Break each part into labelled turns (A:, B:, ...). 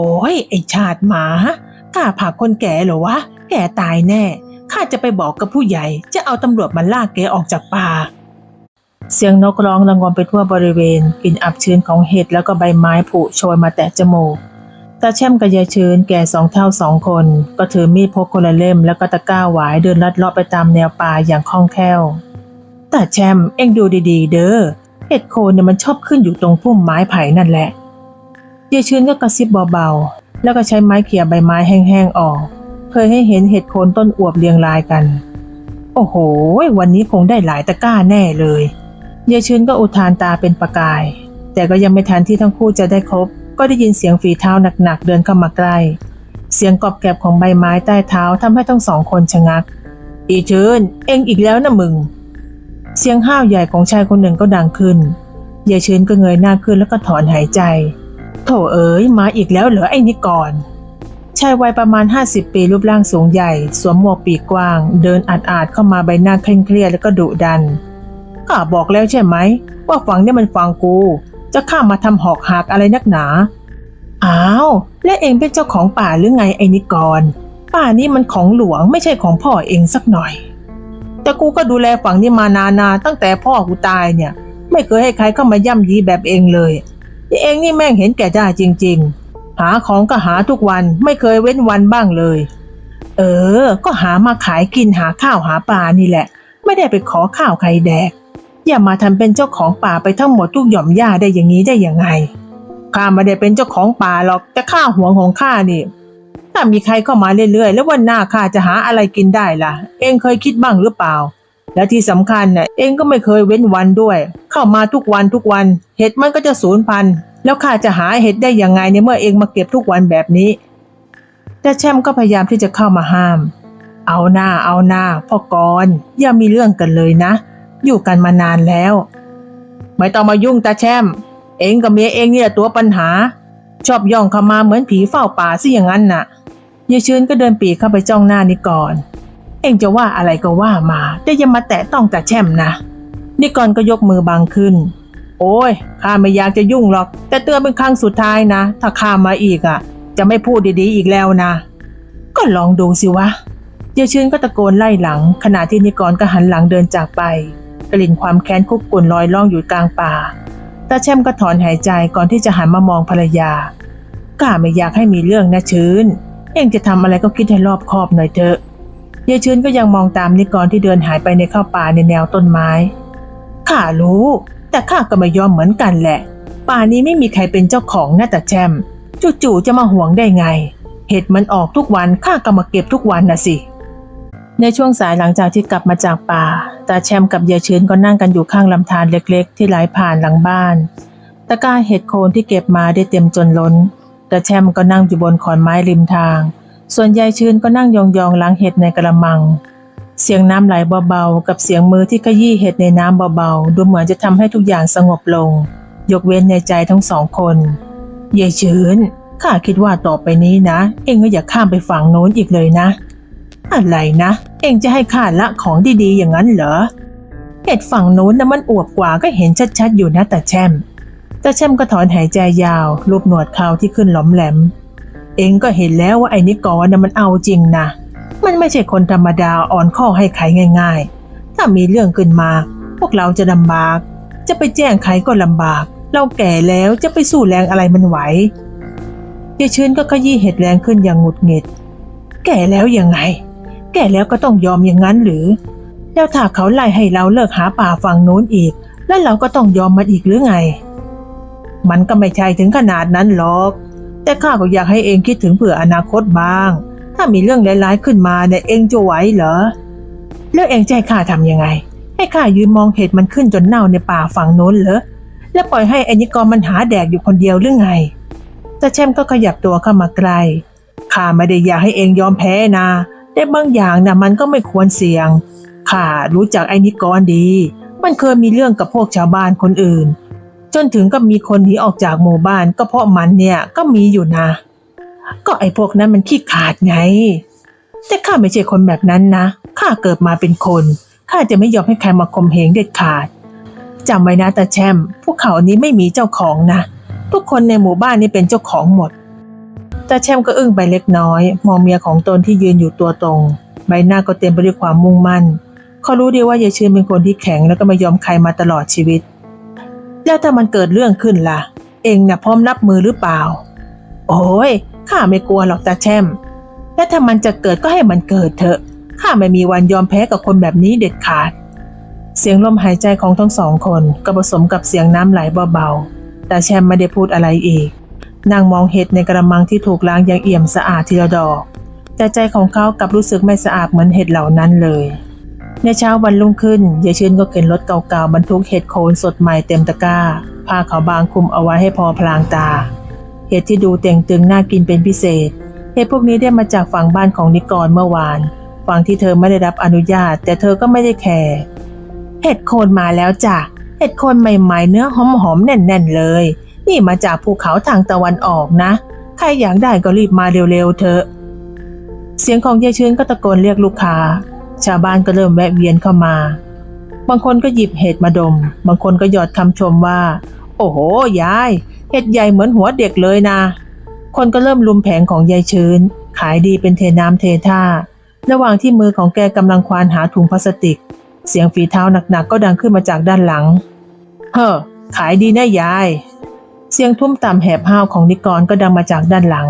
A: โอ้ยไอชาติหมากล้าผักคนแก่เหรอวะ แกตายแน่ ข้าจะไปบอกกับผู้ใหญ่ จะเอาตำรวจมาลากแกออกจากป่า เสียงนกร้องระงมไปทั่วบริเวณกลิ่นอับชื้นของเห็ดแล้วก็ใบไม้ผุโชยมาแตะจมูกตาแช่มกับยายชื้นแก่สองเท่าสองคน ก็ถือมีดพกคนละเล่มแล้วก็ตะกร้าหวายเดินลัดเลาะไปตามแนวป่าอย่างคล่องแคล่วตาแช่มเอ็งดูดีๆ เด้อเห็ดโคนเนี่ยมันชอบขึ้นอยู่ตรงพุ่มไม้ไผ่นั่นแหละ ยายชื้นก็กระซิบเบาๆ แล้วก็ใช้ไม้เขี่ยใบไม้แห้งๆออก เคยให้เห็นเห็ดโคนต้นอวบเรียงรายกัน โอ้โห วันนี้คงได้หลายตะกร้าแน่เลยยายชื้นก็อุทานตาเป็นประกาย แต่ก็ยังไม่ทันที่ทั้งคู่จะได้ครบ ก็ได้ยินเสียงฝีเท้าหนักๆเดินเข้ามาใกล้ เสียงกรอบแกรบของใบไม้ใต้เท้าทำให้ทั้งสองคนชะงัก อีเชิญเองอีกแล้วนะมึง เสียงห้าวใหญ่ของชายคนหนึ่งก็ดังขึ้นยายชื้นก็เงยหน้าขึ้นแล้วก็ถอนหายใจ โถเอ๋ยมาอีกแล้วเหรอไอ้นี่ก่อนชายวัยประมาณ 50 ปีรูปร่างสูงใหญ่ สวมหมวกปีกกว้าง เดินอาดๆเข้ามาใบหน้าเคร่งเครียดแล้วก็ดุดันข้าบอกแล้วใช่ไหม ว่าฝั่งเนี่ยมันฝั่งกู จะข้ามาทำหอกหักอะไรนักหนา อ้าว และเองเป็นเจ้าของป่าหรือไงไอ้นิกร ป่านี่มันของหลวงไม่ใช่ของพ่อเองสักหน่อย แต่กูก็ดูแลฝั่งนี้มานานาตั้งแต่พ่อกูตายเนี่ย ไม่เคยให้ใครเข้ามาย่ำยีแบบเองเลย เองนี่แม่งเห็นแก่ได้จริง ๆ หาของก็หาทุกวันไม่เคยเว้นวันบ้างเลย เออ ก็หามาขายกินหาข้าวหาปลานี่แหละ ไม่ได้ไปขอข้าวใครแดก อย่ามาทำเป็นเจ้าของป่าไปทั้งหมดทุกหย่อมหญ้าได้อย่างนี้ได้ยังไงข้าไม่ได้เป็นเจ้าของป่าหรอกแต่ข้าห่วงของข้านี่ ถ้ามีใครเข้ามาเรื่อยๆ แล้ววันหน้าข้าจะหาอะไรกินได้ล่ะ เองเคยคิดบ้างหรือเปล่า และที่สำคัญน่ะเองก็ไม่เคยเว้นวันด้วย เข้ามาทุกวันทุกวัน เห็ดมันก็จะสูญพันธุ์แล้วข้าจะหาเห็ดได้ยังไงในเมื่อเองมาเก็บทุกวันแบบนี้ แต่แช่มก็พยายามที่จะเข้ามาห้าม เอาหน้าเอาหน้าพ่อกรอย่ามีเรื่องกันเลยนะ อยู่กันมานานแล้ว ไม่ต้องมายุ่งตาแช่ม เองกับเมียเองเนี่ยตัวปัญหา ชอบย่องเข้ามาเหมือนผีเฝ้าป่าสิอย่างนั้นน่ะยายชื้นก็เดินปีเข้าไปจ้องหน้านี่ก่อน เองจะว่าอะไรก็ว่ามา แต่อย่ามาแตะต้องตาแช่มนะนี่ก่อนก็ยกมือบังขึ้น โอ้ยข้าไม่อยากจะยุ่งหรอก แต่เตือนเป็นครั้งสุดท้ายนะ ถ้าข้ามาอีกอะ จะไม่พูดดีๆอีกแล้วนะ ก็ลองดูสิวะยายชื้นก็ตะโกนไล่หลัง ขณะที่นิกรก็หันหลังเดินจากไป กลิ่นความแค้นคุกกุ่นลอยล่องอยู่กลางป่าตาแช่มก็ถอนหายใจก่อนที่จะหันมามองภรรยาก้าไม่อยากให้มีเรื่องนะชื้น เองจะทำอะไรก็คิดให้รอบคอบหน่อยเถอะ ยายชื้นก็ยังมองตามนิกรที่เดินหายไปในเข้าป่าในแนวต้นไม้ ข้ารู้ แต่ข้าก็ไม่ยอมเหมือนกันแหละ ป่านี้ไม่มีใครเป็นเจ้าของนะแต่แชมจู่ๆจะมาห่วงได้ไง เห็ดมันออกทุกวันข้าก็มาเก็บทุกวันนะสิ ในช่วงสายหลังจากที่กลับมาจากป่า ตาแชมกับยายชื้นก็นั่งกันอยู่ข้างลำธารเล็กๆ ที่ไหลผ่านหลังบ้าน ตะกร้าเห็ดโคนที่เก็บมาได้เต็มจนล้น ตาแชมก็นั่งอยู่บนขอนไม้ริมทาง ส่วนยายชื้นก็นั่งยองๆล้างเห็ดในกระมัง เสียงน้ำไหลเบาๆ กับเสียงมือที่ขยี้เห็ดในน้ำเบาๆ ดูเหมือนจะทำให้ทุกอย่างสงบลง ยกเว้นในใจทั้งสองคนยายชื้นข้าคิดว่าต่อไปนี้นะ เองก็อย่าข้ามไปฝั่งโน้นอีกเลยนะ อะไรนะ เองจะให้ข้าละของดีๆอย่างนั้นเหรอเห็ดฝั่งโน้นนะมันอวบกว่าก็เห็นชัดๆอยู่นะแต่แช่มแต่แช่มก็ถอนหายใจยาว รูปหนวดเขาที่ขึ้นหลอมแหลม เองก็เห็นแล้วว่าไอ้นิกรนะมันเอาจริงนะ มันไม่ใช่คนธรรมดาอ่อนข้อให้ใครง่าย ๆ ถ้ามีเรื่องขึ้นมา พวกเราจะลำบาก จะไปแจ้งใครก็ลำบาก เราแก่แล้วจะไปสู้แรงอะไรมันไหวยายชื้นก็ขยี้เห็ดแรงขึ้นอย่างหงุดหงิด แก่แล้วยังไง แก่แล้วก็ต้องยอมอย่างนั้นหรือ แล้วถ้าเขาไล่ให้เราเลิกหาป่าฝั่งโน้นอีก แล้วเราก็ต้องยอมมันอีกหรือไง มันก็ไม่ใช่ถึงขนาดนั้นหรอก แต่ข้าก็อยากให้เองคิดถึงเผื่ออนาคตบ้าง ถ้ามีเรื่องร้ายๆขึ้นมาเนี่ยเองจะไหวเหรอแล้วเองจะให้ข้าทำยังไง ให้ข้ายืนมองเห็ดมันขึ้นจนเน่าในป่าฝั่งโน้นเหรอแล้วปล่อยให้อนิกรมันหาแดกอยู่คนเดียวหรือไงต่แชมก็ขยับตัวเข้ามาใกล้ข้าไม่ได้อยากให้เองยอมแพ้นะแต่บางอย่างนะมันก็ไม่ควรเสี่ยงข้ารู้จักไอ้นิกรดี มันเคยมีเรื่องกับพวกชาวบ้านคนอื่น จนถึงกับมีคนหนีออกจากหมู่บ้านก็เพราะมันเนี่ยก็มีอยู่นะ ก็ไอ้พวกนั้นมันขี้ขาดไง แต่ข้าไม่ใช่คนแบบนั้นนะ ข้าเกิดมาเป็นคน ข้าจะไม่ยอมให้ใครมาข่มเหงเด็ดขาดจำไว้นะตาแชมพวกเขานี้ไม่มีเจ้าของนะ ทุกคนในหมู่บ้านนี้เป็นเจ้าของหมดตาแช่มก็อึ้งไปเล็กน้อย มองเมียของตนที่ยืนอยู่ตัวตรง ใบหน้าก็เต็มไปด้วยความมุ่งมั่น เขารู้ดีว่ายายชื่นเป็นคนที่แข็งแล้วก็ไม่ยอมใครมาตลอดชีวิต แล้วถ้ามันเกิดเรื่องขึ้นล่ะ เองน่ะพร้อมรับมือหรือเปล่า โอ้ยข้าไม่กลัวหรอกตาแช่ม และถ้ามันจะเกิดก็ให้มันเกิดเถอะ ข้าไม่มีวันยอมแพ้กับคนแบบนี้เด็ดขาด เสียงลมหายใจของทั้งสองคนก็ผสมกับเสียงน้ำไหลเบาๆแต่แช่มไม่ได้พูดอะไรอีก นางมองเห็ดในกระมังที่ถูกล้างอย่างเอี่ยมสะอาดทีละดอก แต่ใจของเขากลับรู้สึกไม่สะอาดเหมือนเห็ดเหล่านั้นเลย ในเช้าวันรุ่งขึ้นยายชื่นก็เข็นรถเก่าๆบรรทุกเห็ดโคนสดใหม่เต็มตะกร้าผ้าขาวบางคลุมเอาไว้ให้พอพลางตา เห็ดที่ดูเต่งตึงน่ากินเป็นพิเศษ เห็ดพวกนี้ได้มาจากฝั่งบ้านของนิกรเมื่อวานฝั่งที่เธอไม่ได้รับอนุญาต แต่เธอก็ไม่ได้แคร์เห็ดโคนมาแล้วจ้ะเห็ดโคนใหม่ๆเนื้อหอมๆแน่นๆเลย นี่มาจากภูเขาทางตะวันออกนะ ใครอยากได้ก็รีบมาเร็วๆเถอะเสียงของยายชื้นก็ตะโกนเรียกลูกค้า ชาวบ้านก็เริ่มแวะเวียนเข้ามา บางคนก็หยิบเห็ดมาดม บางคนก็หยอดคำชมว่า โอ้โห ยาย เห็ดใหญ่เหมือนหัวเด็กเลยนะ คนก็เริ่มลุมแผงของยายชื้น ขายดีเป็นเทน้ำเทท่า ระหว่างที่มือของแกกำลังควานหาถุงพลาสติก เสียงฝีเท้าหนักๆก็ดังขึ้นมาจากด้านหลัง เฮ้อ ขายดีนะยาย เสียงทุ่มต่ำแหบห้าวของนิกรก็ดังมาจากด้านหลัง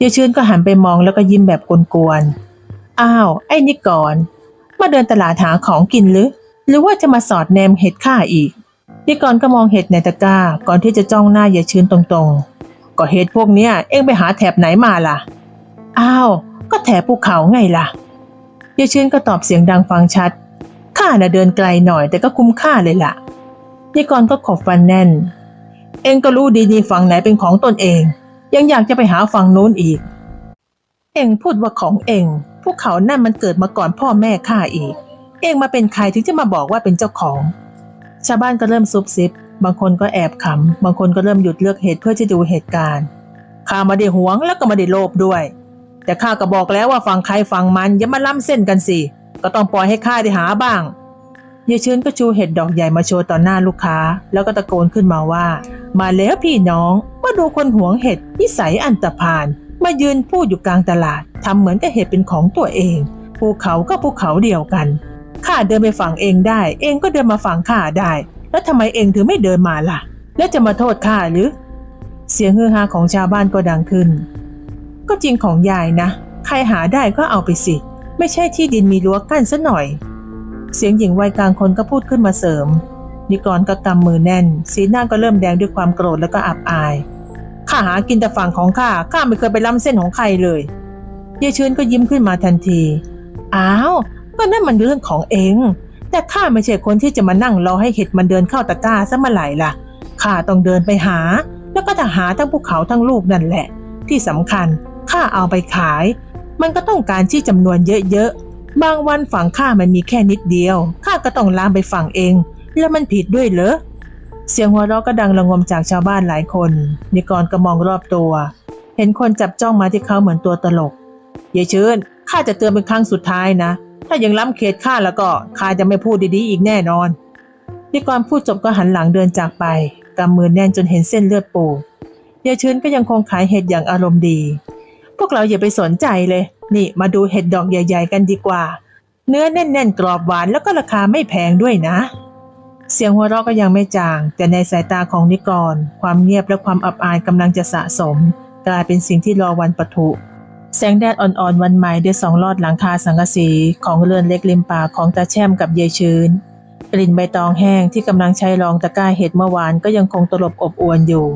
A: ยายชื่นก็หันไปมองแล้วก็ยิ้มแบบกวนๆ อ้าวไอ้นิกรมาเดินตลาดหาของกินหรือ หรือว่าจะมาสอดแนมเห็ดข้าอีกนิกรก็มองเห็ดในตะกร้า ก่อนที่จะจ้องหน้ายายชื่นตรงๆ ก็เห็ดพวกเนี้ยเอ็งไปหาแถบไหนมาล่ะ อ้าว ก็แถบภูเขาไงล่ะยายชื่นก็ตอบเสียงดังฟังชัด ข้าน่ะเดินไกลหน่อยแต่ก็คุ้มค่าเลยล่ะนิกรก็ขบฟันแน่น เองก็รู้ดีนี่ฝั่งไหนเป็นของตนเอง ยังอยากจะไปหาฝั่งนู้นอีก เองพูดว่าของเอง วกเขานั่นมันเกิดมาก่อนพ่อแม่ข้าอีก เองมาเป็นใครถึงจะมาบอกว่าเป็นเจ้าของ ชาวบ้านก็เริ่มซุบซิบ บางคนก็แอบขำ บางคนก็เริ่มหยุดเลือกเหตุเพื่อจะดูเหตุการณ์ ข้ามาได้หวงแล้วก็มาได้โลภด้วย แต่ข้าก็บอกแล้วว่าฝั่งใครฝั่งมันอย่ามาล้ำเส้นกันสิ ก็ต้องปล่อยให้ข้าได้หาบ้างยายชื้นก็ชูเห็ดดอกใหญ่มาโชว์ต่อหน้าลูกค้า แล้วก็ตะโกนขึ้นมาว่า มาแล้วพี่น้องมาดูคนหวงเห็ดนิสัยอันตรพาน มายืนพูดอยู่กลางตลาดทำเหมือนกับเห็ดเป็นของตัวเอง ภูเขาก็ภูเขาเดียวกัน ข้าเดินไปฝั่งเองได้ เองก็เดินมาฝั่งข้าได้ แล้วทำไมเองถึงไม่เดินมาล่ะ แล้วจะมาโทษข้าหรือ เสียงฮือฮาของชาวบ้านก็ดังขึ้น ก็จริงของยายนะ ใครหาได้ก็เอาไปสิ ไม่ใช่ที่ดินมีรั้วกั้นซะหน่อย เสียงหญิงวัยกลางคนก็พูดขึ้นมาเสริมนิกรก็กำมือแน่น สีหน้าก็เริ่มแดงด้วยความโกรธแล้วก็อับอาย ข้าหากินแต่ฝั่งของข้าข้าไม่เคยไปล้ำเส้นของใครเลยยายชื้นก็ยิ้มขึ้นมาทันที อ้าว ก็นั่นมันเรื่องของเอง แต่ข้าไม่ใช่คนที่จะมานั่งรอให้เห็ดมันเดินเข้าตะกร้าซะเมื่อไหร่ล่ะ ข้าต้องเดินไปหา แล้วก็จะหาทั้งภูเขาทั้งลูกนั่นแหละ ที่สำคัญข้าเอาไปขาย มันก็ต้องการที่จำนวนเยอะๆ บางวันฝั่งข้ามันมีแค่นิดเดียว ข้าก็ต้องลามไปฝั่งเอง แล้วมันผิดด้วยเหรอ เสียงหัวเราะก็ดังระงมจากชาวบ้านหลายคน นิกรก็มองรอบตัว เห็นคนจับจ้องมาที่เขาเหมือนตัวตลกยายเชิญข้าจะเตือนเป็นครั้งสุดท้ายนะ ถ้ายังล้ำเขตข้าแล้วก็ข้าจะไม่พูดดีๆอีกแน่นอน นิกรพูดจบก็หันหลังเดินจากไปกำมือแน่นจนเห็นเส้นเลือดปูดยายเชิญก็ยังคงขายเห็ดอย่างอารมณ์ดี พวกเราอย่าไปสนใจเลย นี่มาดูเห็ดดอกใหญ่ ๆ กันดีกว่า เนื้อแน่นๆกรอบหวานแล้วก็ราคาไม่แพงด้วยนะ เสียงหัวเราะก็ยังไม่จาง แต่ในสายตาของนิกร ความเงียบและความอับอายกำลังจะสะสม กลายเป็นสิ่งที่รอวันปะทุ แสงแดดอ่อนๆ วันใหม่ด้วยสองลอดหลังคาสังกะสีของเรือนเล็กริมป่าของตาแช่มกับเยชื้น กลิ่นใบตองแห้งที่กำลังใช้รองตะกร้าเห็ดเมื่อวานก็ยังคงตลบอบอวนอยู่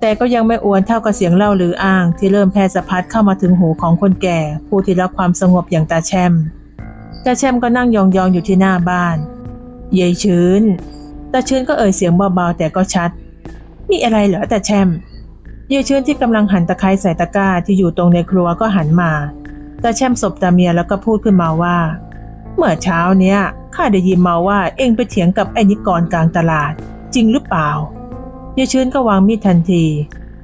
A: แต่ก็ยังไม่อวนเท่ากับเสียงเล่าหรืออ้าง ที่เริ่มแพร่สะพัดเข้ามาถึงหูของคนแก่ ผู้ที่รักความสงบอย่างตาแช่มตาแช่มก็นั่งยองๆอยู่ที่หน้าบ้าน เยายชื้นตาชื้นก็เอ่ยเสียงเบาๆแต่ก็ชัด มีอะไรเหรอตาแช่มเยายชื้นที่กำลังหั่นตะไคร้ใส่ตะกร้าที่อยู่ตรงในครัวก็หันมาตาแช่มสบตาเมียแล้วก็พูดขึ้นมาว่า เมื่อเช้าเนี้ยข้าได้ยินมาว่าเอ็งไปเถียงกับไอ้นิกรกลางตลาด จริงหรือเปล่ายายชื้นก็วางมีดทันที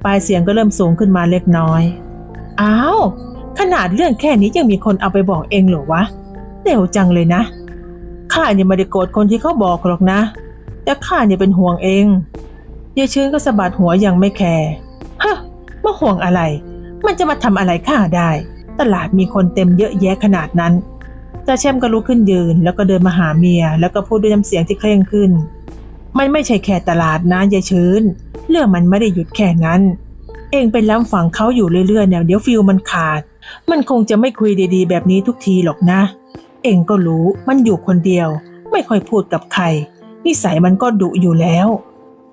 A: ปลายเสียงก็เริ่มสูงขึ้นมาเล็กน้อยอ้าวขนาดเรื่องแค่นี้ยังมีคนเอาไปบอกเองเหรอวะเร็วจังเลยนะ ข้าเนี่ยไม่ได้โกรธคนที่เขาบอกหรอกนะ แต่ข้าเนี่ยเป็นห่วงเองยายชื้นก็สะบัดหัวอย่างไม่แคร์ฮะมาห่วงอะไร มันจะมาทำอะไรข้าได้ ตลาดมีคนเต็มเยอะแยะขนาดนั้นตาแช่มก็ลุกขึ้นยืน แล้วก็เดินมาหาเมีย แล้วก็พูดด้วยน้ำเสียงที่เคร่งขึ้น มันไม่ใช่แค่ตลาดนะยายชื้น เรื่องมันไม่ได้หยุดแค่นั้น เองไปล้ำฝังเขาอยู่เรื่อยๆเนี่ยเดี๋ยวฟิลมันขาด มันคงจะไม่คุยดีๆ แบบนี้ทุกทีหรอกนะ เองก็รู้มันอยู่คนเดียว ไม่ค่อยพูดกับใคร นิสัยมันก็ดุอยู่แล้ว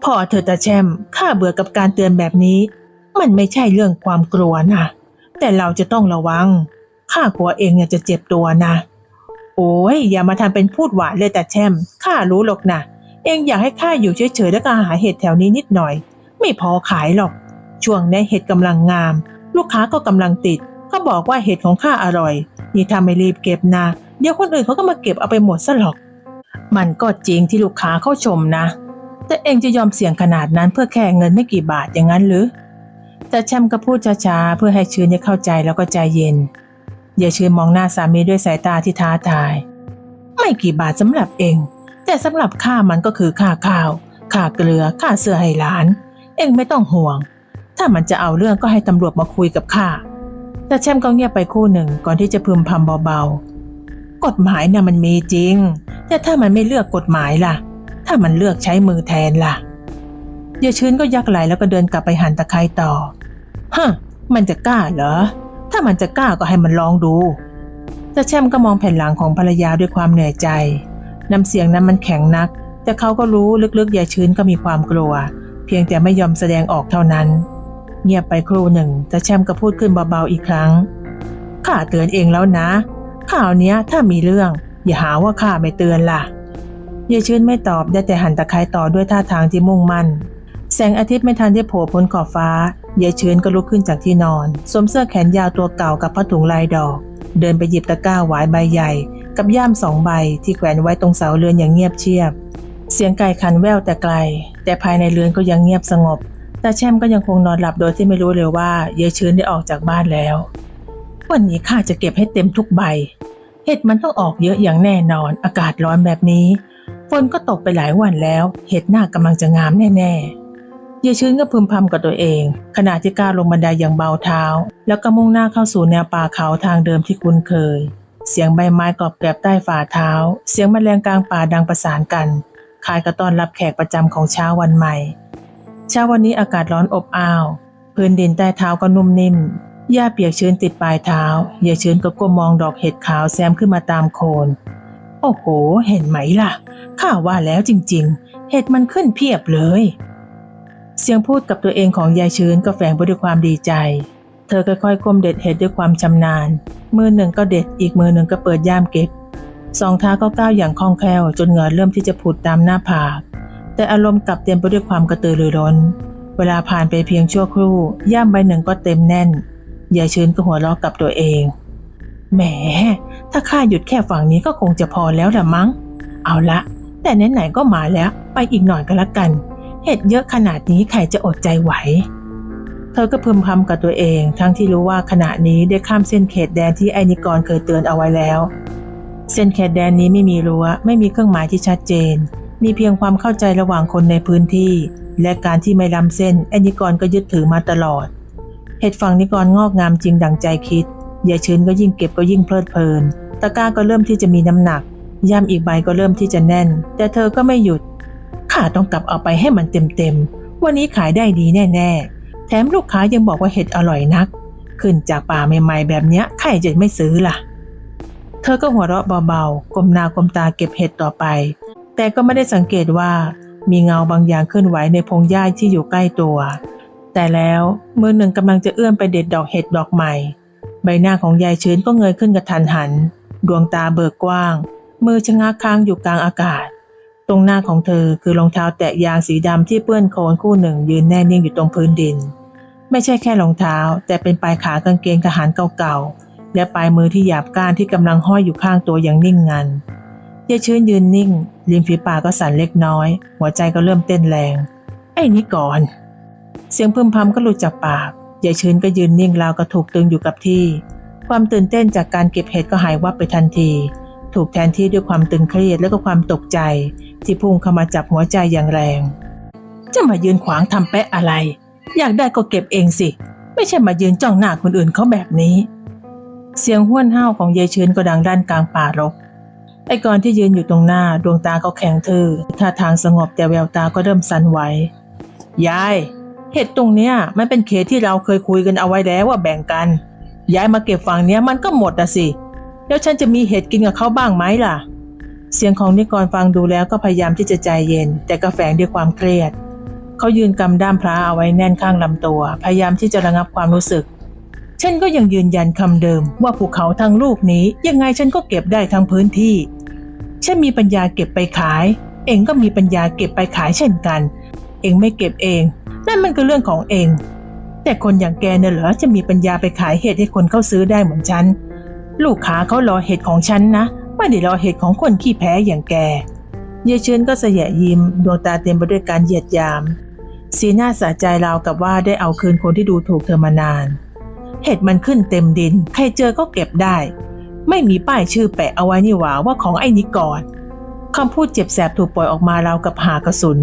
A: พ่อเธอตาแชมข้าเบื่อกับการเตือนแบบนี้ มันไม่ใช่เรื่องความกลัวนะแต่เราจะต้องระวังข้ากลัวเองเนี่ยจะเจ็บตัวนะ โอ้ยอย่ามาทำเป็นพูดหวานเลยแต่แชมข้ารู้หรอกนะเองอยากให้ข้าอยู่เฉยๆแล้วก็หาเห็ดแถวนี้นิดหน่อย ไม่พอขายหรอก ช่วงนี้เห็ดกำลังงาม ลูกค้าก็กำลังติด ก็บอกว่าเห็ดของข้าอร่อย นี่ถ้าไม่รีบเก็บนะ เดี๋ยวคนอื่นเขาก็มาเก็บเอาไปหมดซะหรอก มันก็จริงที่ลูกค้าเข้าชมนะ แต่เองจะยอมเสี่ยงขนาดนั้นเพื่อแค่เงินไม่กี่บาทอย่างนั้นหรือ แต่แชมป์ก็พูดช้าๆเพื่อให้ชื้นได้เข้าใจแล้วก็ใจเย็น อย่าชื้นมองหน้าสามีด้วยสายตาที่ท้าทาย ไม่กี่บาทสำหรับเอง แต่สำหรับข้ามันก็คือค่าข้าว ค่าเกลือ ค่าเสื้อให้หลาน เองไม่ต้องห่วง ถ้ามันจะเอาเรื่องก็ให้ตำรวจมาคุยกับข้าแต่แชมป์ก็เงียบไปคู่หนึ่งก่อนที่จะพึมพำเบาๆ กฎหมายน่ะมันมีจริง แต่ถ้ามันไม่เลือกกฎหมายล่ะ ถ้ามันเลือกใช้มือแทนล่ะยายชื้นก็ยักไหลแล้วก็เดินกลับไปหันตะไคร้ต่อฮะมันจะกล้าเหรอ ถ้ามันจะกล้าก็ให้มันลองดูแต่แช่มก็มองแผ่นหลังของภรรยาด้วยความเหนื่อยใจ น้ำเสียงนั้นมันแข็งนัก แต่เขาก็รู้ลึกๆยายชื้นก็มีความกลัว เพียงแต่ไม่ยอมแสดงออกเท่านั้น เงียบไปครู่หนึ่งแต่แช่มก็พูดขึ้นเบาๆอีกครั้งข้าเตือนเองแล้วนะ ข่าวเนี้ยถ้ามีเรื่อง อย่าหาว่าข้าไม่เตือนล่ะยายชื้นไม่ตอบได้แต่หันตะไคร้ต่อด้วยท่าทางที่มุ่งมั่น แสงอาทิตย์ไม่ทันได้โผล่พ้นขอบฟ้ายายชื้นก็ลุกขึ้นจากที่นอน สวมเสื้อแขนยาวตัวเก่ากับผ้าถุงลายดอก เดินไปหยิบตะกร้าหวายใบใหญ่ กับย่ามสองใบที่แขวนไว้ตรงเสาเรือนอย่างเงียบเชียบ เสียงไก่ขันแววแต่ไกล แต่ภายในเรือนก็ยังเงียบสงบ แต่แช่มก็ยังคงนอนหลับโดยที่ไม่รู้เลยว่ายายชื้นได้ออกจากบ้านแล้ว วันนี้ข้าจะเก็บให้เต็มทุกใบ เห็ดมันต้องออกเยอะอย่างแน่นอน อากาศร้อนแบบนี้ ฝนก็ตกไปหลายวันแล้ว เห็ดหน้ากำลังจะงามแน่ๆยายชื้นก็พึมพำกับตัวเอง ขณะที่ก้าวลงบันไดอย่างเบาเท้า แล้วก็มุ่งหน้าเข้าสู่แนวป่าเขาทางเดิมที่คุ้นเคย เสียงใบไม้กรอบแกรบใต้ฝ่าเท้า เสียงแมลงกลางป่าดังประสานกันคลายกับต้อนรับแขกประจำของเช้าวันใหม่ เช้าวันนี้อากาศร้อนอบอ้าว พื้นดินใต้เท้าก็นุ่มนิ่ม หญ้าเปียกชื้นติดปลายเท้าอย่าชื้นก็ก้มมองดอกเห็ดขาวแซมขึ้นมาตามโคน โอ้โห เห็นไหมล่ะ ข้าว่าแล้วจริงๆ เห็ดมันขึ้นเพียบเลย เสียงพูดกับตัวเองของยายชื้นก็แฝงไปด้วยความดีใจ เธอค่อยๆก้มเด็ดเห็ดด้วยความชำนาญ มือหนึ่งก็เด็ด อีกมือหนึ่งก็เปิดย่ามเก็บ สองเท้าก็ก้าวอย่างคล่องแคล่วจนเหงื่อเริ่มที่จะผุดตามหน้าผาก แต่อารมณ์กลับเต็มไปด้วยความกระตือรือร้น เวลาผ่านไปเพียงชั่วครู่ ย่ามใบหนึ่งก็เต็มแน่น ยายชื้นก็หัวเราะกับตัวเอง แหม ถ้าข้าหยุดแค่ฝั่งนี้ก็คงจะพอแล้วละมั้ง เอาละ แต่ไหนๆก็มาแล้ว ไปอีกหน่อยก็แล้วกัน เห็ดเยอะขนาดนี้ใครจะอดใจไหว เธอก็พึมพำกับตัวเอง ทั้งที่รู้ว่าขณะนี้ได้ข้ามเส้นเขตแดนที่ไอนิกรเคยเตือนเอาไว้แล้ว เส้นเขตแดนนี้ไม่มีรั้ว ไม่มีเครื่องหมายที่ชัดเจน มีเพียงความเข้าใจระหว่างคนในพื้นที่ และการที่ไม่ล้ำเส้นไอนิกรก็ยึดถือมาตลอด เห็ดฝั่งนิกรงอกงามจริงดังใจคิดยายชื้นก็ยิ่งเก็บก็ยิ่งเพลิดเพลิน ตะกร้าก็เริ่มที่จะมีน้ำหนัก ย่ำอีกใบก็เริ่มที่จะแน่น แต่เธอก็ไม่หยุด ข้าต้องกลับเอาไปให้มันเต็มๆ วันนี้ขายได้ดีแน่ ๆ แถมลูกค้ายังบอกว่าเห็ดอร่อยนัก ขึ้นจากป่าใหม่ๆแบบเนี้ยใครจะไม่ซื้อล่ะ เธอก็หัวเราะเบาๆ ก้มหน้าก้มตาเก็บเห็ดต่อไป แต่ก็ไม่ได้สังเกตว่ามีเงาบางอย่างเคลื่อนไหวในพงหญ้าที่อยู่ใกล้ตัว แต่แล้วมือหนึ่งกำลังจะเอื้อมไปเด็ดดอกเห็ดดอกใหม่ ใบหน้าของยายชื้นก็เงยขึ้นกระทันหัน ดวงตาเบิกกว้าง มือชะงักค้างอยู่กลางอากาศ ตรงหน้าของเธอคือรองเท้าแตะยางสีดำที่เปื้อนโคลนคู่หนึ่งยืนแน่นิ่งอยู่ตรงพื้นดิน ไม่ใช่แค่รองเท้า แต่เป็นปลายขากางเกงทหารเก่าๆและปลายมือที่หยาบก้านที่กำลังห้อยอยู่ข้างตัวอย่างนิ่งงันยายชื้นยืนนิ่งริมฝีปากก็สั่นเล็กน้อย หัวใจก็เริ่มเต้นแรง ไอ้นี่ก่อน เสียงพึมพำก็หลุดจากปากยายชื้นก็ยืนนิ่งราวกระถูกตึงอยู่กับที่ ความตื่นเต้นจากการเก็บเห็ดก็หายวับไปทันที ถูกแทนที่ด้วยความตึงเครียดและก็ความตกใจ ที่พุ่งเข้ามาจับหัวใจอย่างแรง จะมายืนขวางทำแปะอะไร อยากได้ก็เก็บเองสิไไม่ใช่มายืนจ้องหน้าคนอื่นเขาแบบนี้ เสียงห้วนห้าวของยายเชิญก็ดังด้านกลางป่ารกไอ้กอนที่ยืนอยู่ตรงหน้าดวงตาก็แข็งทื่อท่าทางสงบแต่แววตาก็เริ่มสั่นไหวยาย เห็ดตรงเนี้ยมันเป็นเขตที่เราเคยคุยกันเอาไว้แล้วว่าแบ่งกัน ย้ายมาเก็บฝั่งเนี้ยมันก็หมดอะสิ แล้วฉันจะมีเห็ดกินกับเขาบ้างไหมล่ะ เสียงของนิกรฟังดูแล้วก็พยายามที่จะใจเย็น แต่ก็แฝงด้วยความเครียด เขายืนกำด้ามพระเอาไว้แน่นข้างลำตัว พยายามที่จะระงับความรู้สึก ฉันก็ยังยืนยันคำเดิม ว่าภูเขาทั้งลูกนี้ ยังไงฉันก็เก็บได้ทั้งพื้นที่ ฉันมีปัญญาเก็บไปขาย เองก็มีปัญญาเก็บไปขายเช่นกัน เองไม่เก็บเอง นั่นมันก็เรื่องของเอง แต่คนอย่างแกเนี่ยเหรอจะมีปัญญาไปขายเห็ดให้คนเขาซื้อได้เหมือนฉัน ลูกค้าเขารอเห็ดของฉันนะ ไม่ได้รอเห็ดของคนขี้แพ้อย่างแกเยเชิญก็เสยยิ้ม ดวงตาเต็มไปด้วยการเหยียดยาม สีหน้าสะใจราวกับว่าได้เอาคืนคนที่ดูถูกเธอมานาน เห็ดมันขึ้นเต็มดิน ใครเจอก็เก็บได้ ไม่มีป้ายชื่อแปะเอาไว้นี่หว่าว่าของไอ้นิกรคำพูดเจ็บแสบถูกปล่อยออกมาราวกับหากระสุน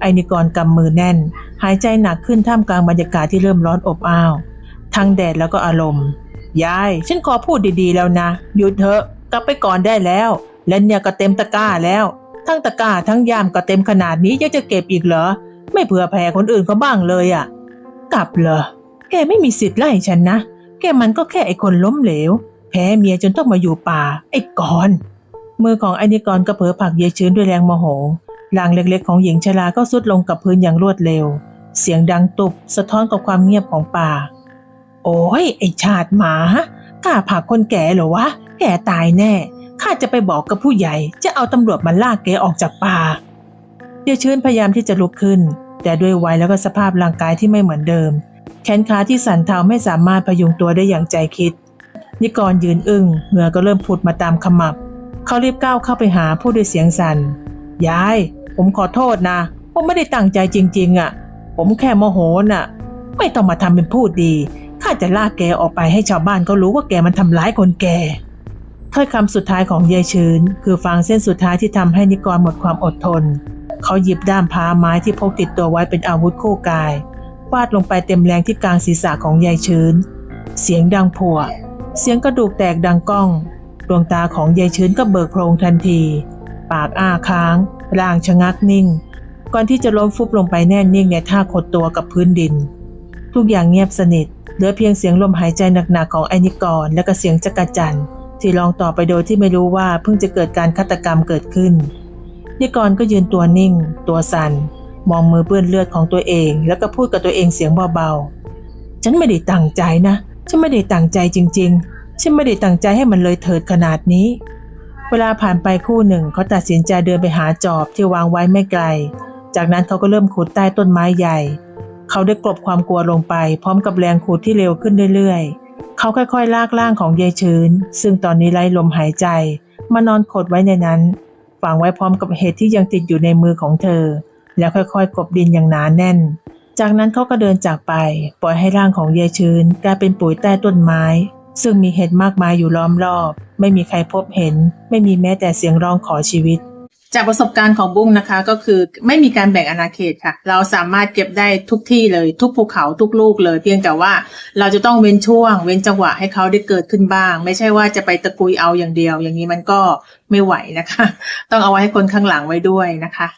A: ไอ้นิกรกำมือแน่น หายใจหนักขึ้นท่ามกลางบรรยากาศที่เริ่มร้อนอบอ้าว ทั้งแดดแล้วก็อารมณ์ ยาย ฉันขอพูดดีๆแล้วนะ หยุดเถอะ กลับไปก่อนได้แล้ว และเนี่ยก็เต็มตะกร้าแล้ว ทั้งตะกร้าทั้งยามก็เต็มขนาดนี้ยังจะเก็บอีกเหรอ ไม่เผื่อแผ่คนอื่นเขาบ้างเลยอะ่ะ กลับเหรอ แกไม่มีสิทธิ์ไล่ฉันนะ แกมันก็แค่ไอ้คนล้มเหลว แพ้เมียจนต้องมาอยู่ป่า ไอ้กอนมือของไอ้นิกรก็เผลอผักเยายชื้นด้วยแรงโมโห ร่างเล็กๆของหญิงชราก็สุดลงกับพื้นอย่างรวดเร็ว เสียงดังตุบสะท้อนกับความเงียบของป่า โอ้ย ไอชาติหมากล้าผลักคนแก่เหรอวะ แก่ตายแน่ ข้าจะไปบอกกับผู้ใหญ่ จะเอาตำรวจมาลากแกออกจากป่าเยายชื้นพยายามที่จะลุกขึ้น แต่ด้วยวัยแล้วก็สภาพร่างกายที่ไม่เหมือนเดิม แขนขาที่สั่นเทาไม่สามารถพยุงตัวได้อย่างใจคิด นิกรยืนอึง้งเหงื่อก็เริ่มผุดมาตามขมับ เขารีบก้าวเข้าไปหาผู้ด้วยเสียงสัน่น ยาย ผมขอโทษนะ ผมไม่ได้ตั้งใจจริง ๆอะ ผมแค่โมโหน่ะ ไม่ต้องมาทำเป็นพูดดี ข้าจะลากแกออกไปให้ชาวบ้านเขารู้ว่าแกมันทำร้ายคนแก่ถ้อยคำสุดท้ายของยายชื้น คือฟางเส้นสุดท้ายที่ทำให้นิกรหมดความอดทน เขาหยิบด้ามพาไม้ที่พกติดตัวไว้เป็นอาวุธคู่กายฟาดลงไปเต็มแรงที่กลางศีรษะของยายชื้น เสียงดังผัว เสียงกระดูกแตกดังก้อง ดวงตาของยายชื้นก็เบิกโพรงทันที ปากอ้าค้างร่างชะงักนิ่ง ก่อนที่จะล้มฟุบลงไปแน่นิ่งในท่าขดตัวกับพื้นดิน ทุกอย่างเงียบสนิท เหลือเพียงเสียงลมหายใจหนักๆของไอนิกร และก็เสียงจักรจันที่ร้องต่อไปโดยที่ไม่รู้ว่าเพิ่งจะเกิดการฆาตกรรมเกิดขึ้น นิกรก็ยืนตัวนิ่ง ตัวสัน่นมองมือเปื้อนเลือดของตัวเอง แล้วก็พูดกับตัวเองเสียงเบาๆ ฉันไม่ได้ตั้งใจนะ ฉันไม่ได้ตั้งใจจริง ๆ ฉันไม่ได้ตั้งใจให้มันเลยเถิดขนาดนี้ เวลาผ่านไปคู่หนึ่งเขาตัดสินใจเดินไปหาจอบที่วางไว้ไม่ไกล จากนั้นเขาก็เริ่มขุดใต้ต้นไม้ใหญ่ เขาได้กลบความกลัวลงไป พร้อมกับแรงขุดที่เร็วขึ้นเรื่อยๆ เขาค่อยๆ ลากร่างของยายชื้น ซึ่งตอนนี้ไร้ลมหายใจ มานอนขดไว้ในนั้นฝังไว้พร้อมกับเห็ดที่ยังติดอยู่ในมือของเธอ แล้วค่อยๆ กลบดินอย่างหนาแน่น จากนั้นเขาก็เดินจากไป ปล่อยให้ร่างของยายชื้นกลายเป็นปุ๋ยใต้ต้นไม้ ซึ่งมีเห็ดมากมายอยู่ล้อมรอบ ไม่มีใครพบเห็น ไม่มีแม้แต่เสียงร้องขอชีวิต จากประสบการณ์ของบุ้งนะคะ ก็คือไม่มีการแบ่งอาณาเขตค่ะ เราสามารถเก็บได้ทุกที่เลยทุกภูเขาทุกลูกเลย เพียงแต่ว่าเราจะต้องเว้นช่วง เว้นจังหวะให้เขาได้เกิดขึ้นบ้าง ไม่ใช่ว่าจะไปตะกุยเอาอย่างเดียว อย่างนี้มันก็ไม่ไหวนะคะ ต้องเอาไว้ให้คนข้างหลังไว้ด้วยนะคะ